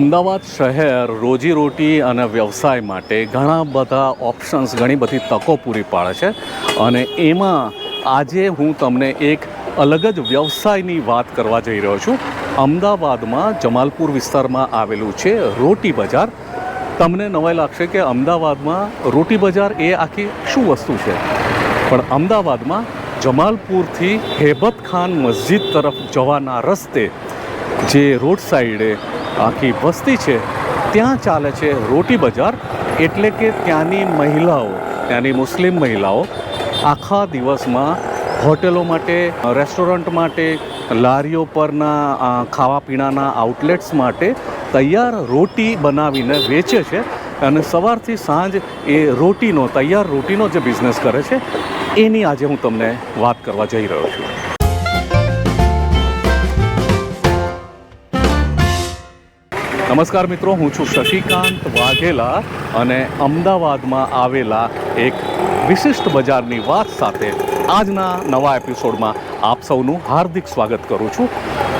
અમદાવાદ શહેર રોજીરોટી અને વ્યવસાય માટે ઘણા બધા ઓપ્શન્સ ઘણી બધી તકો પૂરી પાડે છે. અને એમાં આજે હું તમને એક અલગ જ વ્યવસાયની વાત કરવા જઈ રહ્યો છું. અમદાવાદમાં જમાલપુર વિસ્તારમાં આવેલું છે રોટી બજાર. તમને નવાઈ લાગશે કે અમદાવાદમાં રોટી બજાર એ આખી શું વસ્તુ છે? પણ અમદાવાદમાં જમાલપુરથી હેબત ખાન મસ્જિદ તરફ જવાના રસ્તે જે રોડ સાઈડે આખી વસ્તી છે, ત્યાં ચાલે છે રોટી બજાર એટલે કે ત્યાંની મહિલાઓ, ત્યાંની મુસ્લિમ મહિલાઓ આખા દિવસમાં હોટેલો માટે, રેસ્ટોરન્ટ માટે, લારીઓ પરના ખાવા પીણાના આઉટલેટ્સ માટે તૈયાર રોટી બનાવીને વેચે છે અને સવારથી સાંજ એ રોટીનો, તૈયાર રોટીનો જે બિઝનેસ કરે છે, એની આજે હું તમને વાત કરવા જઈ રહ્યો છું. નમસ્કાર મિત્રો, હું છું શશિકાંત વાઘેલા અને અમદાવાદમાં આવેલા એક વિશિષ્ટ બજારની વાત સાથે આજના નવા એપિસોડમાં આપ સૌનું હાર્દિક સ્વાગત કરું છું.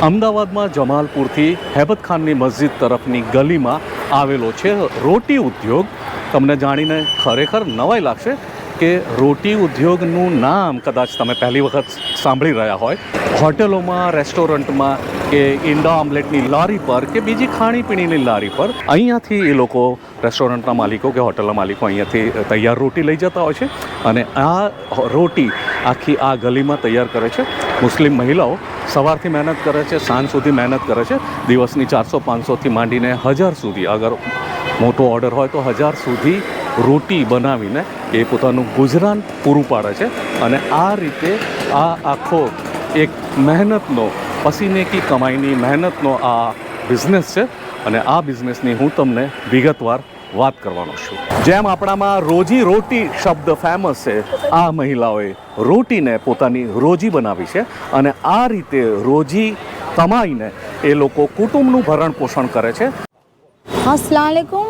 અમદાવાદમાં જમાલપુરથી હેબત ખાનની મસ્જિદ તરફની ગલીમાં આવેલો છે રોટી ઉદ્યોગ. તમને જાણીને ખરેખર નવાઈ લાગશે કે રોટી ઉદ્યોગનું નામ કદાચ તમે પહેલી વખત સાંભળી રહ્યા હોય. હોટેલોમાં, રેસ્ટોરન્ટમાં કે ઈંડા ઓમલેટની લારી પર કે બીજી ખાણીપીણીની લારી પર અહીંયાથી એ લોકો રેસ્ટોરન્ટના માલિકો કે હોટલના માલિકો અહીંયાથી તૈયાર રોટી લઈ જતા હોય છે અને આ રોટી આખી આ ગલીમાં તૈયાર કરે છે. મુસ્લિમ મહિલાઓ સવારથી મહેનત કરે છે, સાંજ સુધી મહેનત કરે છે. દિવસની ચારસો, પાંચસોથી માંડીને હજાર સુધી અગર મોટો ઓર્ડર હોય તો હજાર સુધી રોટી બનાવીને એ પોતાનું ગુજરાન પૂરું પાડે છે. અને આ રીતે આ આખો એક મહેનતનો પસીને કી કમાઈની મહેનતનો આ બિઝનેસ છે અને આ બિઝનેસની હું તમને વિગતવાર વાત કરવાનો છું જેમ આપણામાં રોજી રોટી શબ્દ ફેમસ છે આ મહિલાઓએ રોટીને પોતાની રોજી બનાવી છે અને આ રીતે રોજી કમાઈને એ લોકો કુટુંબનું ભરણ પોષણ કરે છે अस्सलाम वालेकुम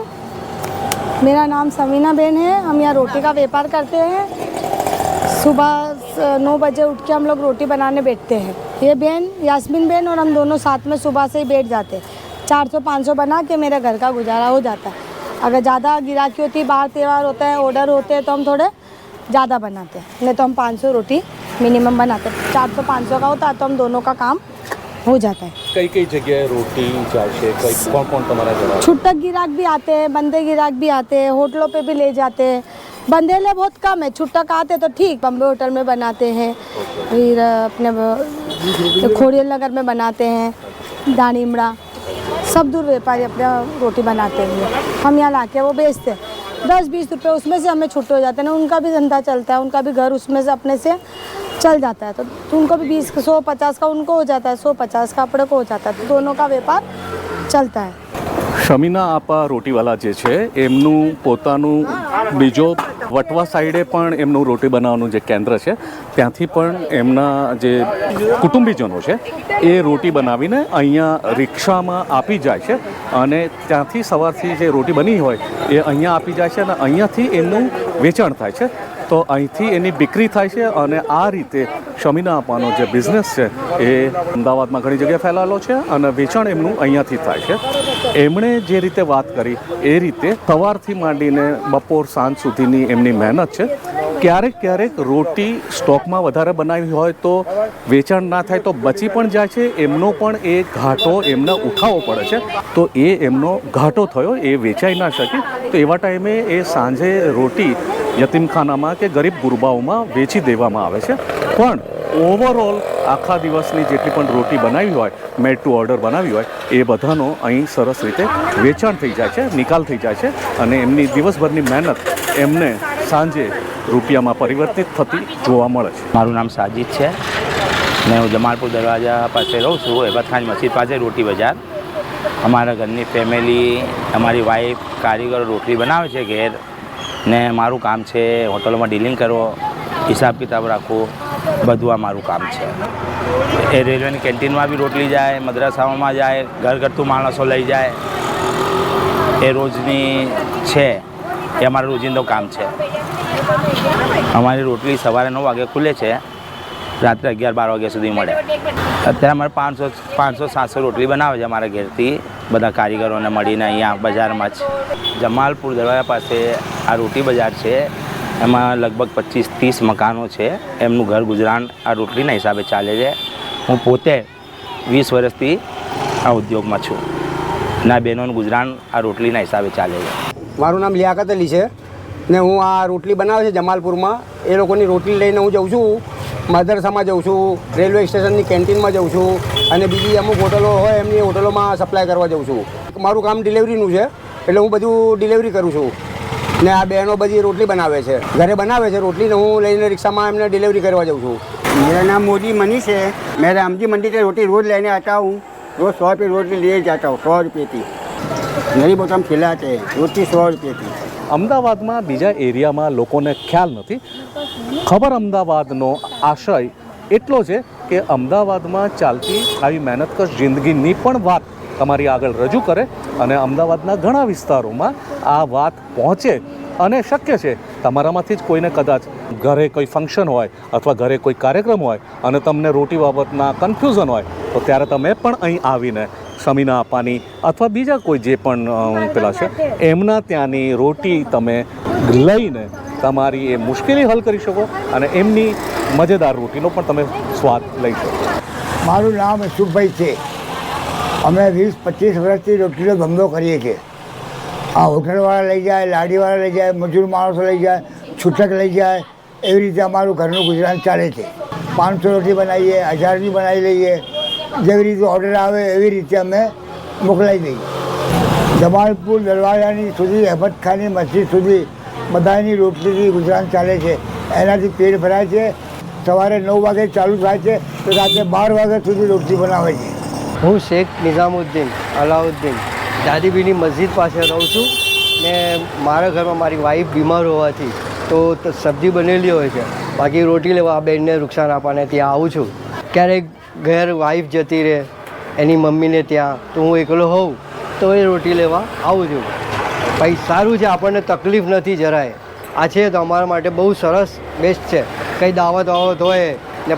मेरा नाम समीना बेन है हम यहाँ रोटी का व्यापार करते हैं सुबह स- नौ बजे उठ के हम लोग रोटी बनाने बैठते हैं ये बहन यासमिन बहन और हम दोनों साथ में सुबह से ही बैठ जाते चार सौ पाँच सौ बना के मेरे घर का गुजारा हो जाता है। अगर ज़्यादा गिराकी होती है बाहर त्यौहार होता है ऑर्डर होते हैं तो हम थोड़े ज़्यादा बनाते हैं। नहीं तो हम पाँच सौ रोटी मिनिमम बनाते हैं। चार सौ पाँच सौ का होता है तो हम दोनों का काम हो जाता है। कई कई जगह रोटी चाशे कौन कौन तुम्हारा छुट्टक गिराक भी आते हैं बंदे गिराक भी आते हैं होटलों पे भी ले जाते हैं। बंदेले बहुत कम है छुट्टक आते तो ठीक बम्बे होटल में बनाते हैं। फिर अपने ब- खोड़ियल नगर में बनाते हैं दानिमड़ा सब दूर व्यापारी अपने रोटी बनाते हैं हम यहाँ ला के वो बेचते हैं दस बीस रुपये उसमें से हमें छुट्टे हो जाते हैं ना उनका भी धंधा चलता है उनका भी घर उसमें से अपने से चल जाता है तो, तो उनको भी बीस सौ पचास का उनको हो जाता है सौ पचास का अपने को हो जाता है तो दोनों का व्यापार चलता है શમીના આપા રોટીવાલા જે છે એમનું પોતાનું બીજો વટવા સાઈડે પણ એમનું રોટી બનાવવાનું જે કેન્દ્ર છે, ત્યાંથી પણ એમના જે કુટુંબીજનો છે, એ રોટી બનાવીને અહીંયા રિક્ષામાં આપી જાય છે અને ત્યાંથી સવારથી જે રોટી બની હોય એ અહીંયા આપી જાય છે અને અહીંયાથી એમનું વેચાણ થાય છે. તો અહીંથી એની વિક્રી થાય છે અને આ રીતે શમીના આપવાનો જે બિઝનેસ છે એ અમદાવાદમાં ઘણી જગ્યાએ ફેલાયેલો છે અને વેચાણ એમનું અહીંયાથી થાય છે. એમણે જે રીતે વાત કરી એ રીતે સવારથી માંડીને બપોર સાંજ સુધીની એમની મહેનત છે. ક્યારેક ક્યારેક રોટી સ્ટોકમાં વધારે બનાવી હોય તો વેચાણ ના થાય તો બચી પણ જાય છે. એમનો પણ એ ઘાટો એમને ઉઠાવવો પડે છે. તો એ એમનો ઘાટો થયો, એ વેચાઈ ના શકે. તો એવા ટાઈમે એ સાંજે રોટી યતીમખાનામાં કે ગરીબ ગુરબાઓમાં વેચી દેવામાં આવે છે. પણ ઓવરઓલ આખા દિવસની જેટલી પણ રોટી બનાવી હોય મેડ ટુ ઓર્ડર બનાવી હોય, એ બધાનો અહીં સરસ રીતે વેચાણ થઈ જાય છે, નિકાલ થઈ જાય છે અને એમની દિવસભરની મહેનત એમને સાંજે રૂપિયામાં પરિવર્તિત થતી જોવા મળે છે. મારું નામ સાજિદ છે. ને હું જમાલપુર દરવાજા પાસે રહું છું એબતખાન મસ્જિદ પાસે રોટી બજાર. અમારા ઘરની ફેમિલી અમારી વાઈફ કારીગરો રોટલી બનાવે છે ઘેર. ને મારું કામ છે હોટલોમાં ડીલિંગ કરો હિસાબ કિતાબ રાખવો, બધું આ મારું કામ છે. એ રેલવેની કેન્ટીનમાં બી રોટલી જાય, મદ્રાસાઓમાં જાય, ઘર માણસો લઈ જાય. એ રોજની છે, એ અમારું રોજિંદો કામ છે. અમારી રોટલી સવારે નવ વાગે ખુલે છે, રાત્રે અગિયાર બાર વાગ્યા સુધી મળે. અત્યારે અમારે પાંચસો પાંચસો, સાતસો રોટલી બનાવે છે અમારા ઘેરથી. બધા કારીગરોને મળીને અહીંયા બજારમાં જ. જમાલપુર દરવાજા પાસે આ રોટી બજાર છે. એમાં લગભગ પચીસ ત્રીસ મકાનો છે. એમનું ઘર ગુજરાન આ રોટલીના હિસાબે ચાલે છે. હું પોતે વીસ વર્ષથી આ ઉદ્યોગમાં છું. ના બહેનોનું ગુજરાન આ રોટલીના હિસાબે ચાલે છે. મારું નામ લિયાકત અલી છે. ને હું આ રોટલી બનાવે છે જમાલપુરમાં. એ લોકોની રોટલી લઈને હું જઉં છું. મદરસામાં જઉં છું, રેલવે સ્ટેશનની કેન્ટીનમાં જઉં છું અને બીજી અમુક હોટલો હોય એમની હોટલોમાં સપ્લાય કરવા જઉં છું. મારું કામ ડિલિવરીનું છે. એટલે હું બધું ડિલિવરી કરું છું. ને આ બહેનો બધી રોટલી બનાવે છે. ઘરે બનાવે છે રોટલીને હું લઈને રિક્ષામાં એમને ડિલિવરી કરવા જાઉં છું. મેરા નામ મોદી મની છે. મેં રામજી મંડી રોટી રોજ લઈને આવતા હું. રોજ સો રૂપિયા રોટલી લઈ જતા હું સો રૂપિયાથી ગરીબો તમે ખીલાતે રોટી સો રૂપિયાથી અમદાવાદમાં બીજા એરિયામાં લોકોને ખ્યાલ નથી. ખબર અમદાવાદનો આશય એટલો છે કે અમદાવાદમાં ચાલતી આવી મહેનતકશ જિંદગીની પણ વાત તમારી આગળ રજૂ કરે અને અમદાવાદના ઘણા વિસ્તારોમાં આ વાત પહોંચે અને શક્ય છે તમારામાંથી જ કોઈને કદાચ ઘરે કોઈ ફંક્શન હોય અથવા ઘરે કોઈ કાર્યક્રમ હોય અને તમને રોટી બાબતના કન્ફ્યુઝન હોય તો ત્યારે તમે પણ અહીં આવીને સમીના આપવાની અથવા બીજા કોઈ જે પણ પેલા છે એમના ત્યાંની રોટી તમે લઈને તમારી એ મુશ્કેલી હલ કરી શકો અને એમની મજેદાર રોટીનો પણ તમે સ્વાદ લઈ શકો. મારું નામ સુભાઈ છે. અમે વીસ, પચીસ વર્ષથી રોટલીનો ધંધો કરીએ છીએ. આ હોટલવાળા લઈ જાય લાડીવાળા લઈ જાય, મજૂર માણસો લઈ જાય, છૂટક લઈ જાય, એવી રીતે અમારું ઘરનું ગુજરાન ચાલે છે. પાંચસો રોટલી બનાવીએ, હજારની બનાવી લઈએ, જેવી રીતે ઓર્ડર આવે એવી રીતે અમે મોકલાવી દઈએ. જમાલપુર દરવાજાની સુધી અહેમદખાની મસ્જિદ સુધી બધાની રોટલીથી ગુજરાન ચાલે છે. એનાથી પેટ ભરાય છે. સવારે નવ વાગે ચાલુ થાય છે, તો રાત્રે બાર વાગ્યા સુધી રોટલી બનાવે છે. હું શેખ નિઝામુદ્દીન, અલાઉદ્દીન. દાદીબીની મસ્જિદ પાસે રહું છું. ને મારા ઘરમાં મારી વાઈફ બીમાર હોવાથી તો સબ્જી બનેલી હોય છે. બાકી રોટી લેવા આ બેનને નુકસાન આપવાને ત્યાં આવું છું. ક્યારેક ઘેર વાઈફ જતી રહે, એની મમ્મીને ત્યાં, તો હું એકલો હોઉં, તો એ રોટી લેવા આવું છું. ભાઈ, સારું છે, આપણને તકલીફ નથી જરાય. આ છે તો અમારા માટે બહુ સરસ બેસ્ટ છે. કંઈ દાવત વાવત હોય ને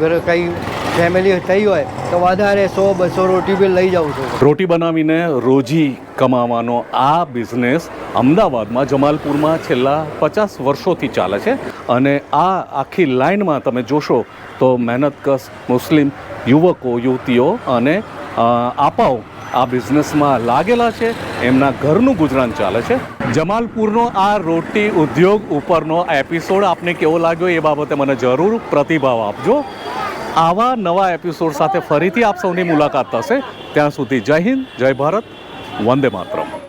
ઘરે કંઈ ફેમિલી થઈ હોય તો વધારે સો, બસો રોટી બી લઈ જાઉં છું. રોટી બનાવીને રોજી કમાવાનો આ બિઝનેસ અમદાવાદમાં, જમાલપુરમાં છેલ્લા પચાસ વર્ષોથી ચાલે છે. અને આ આખી લાઇનમાં તમે જોશો તો મહેનતકશ મુસ્લિમ યુવકો, યુવતીઓ અને આપાઓ આ બિઝનેસમાં લાગેલા છે. એમના ઘરનું ગુજરાન ચાલે છે. જમાલપુરનો આ રોટી ઉદ્યોગ ઉપરનો એપિસોડ આપને કેવો લાગ્યો એ બાબતે મને જરૂર પ્રતિભાવ આપજો. આવા નવા એપિસોડ સાથે ફરીથી આપ સૌની મુલાકાત થશે. ત્યાં સુધી જય હિન્દ, જય ભારત, વંદે માતરમ.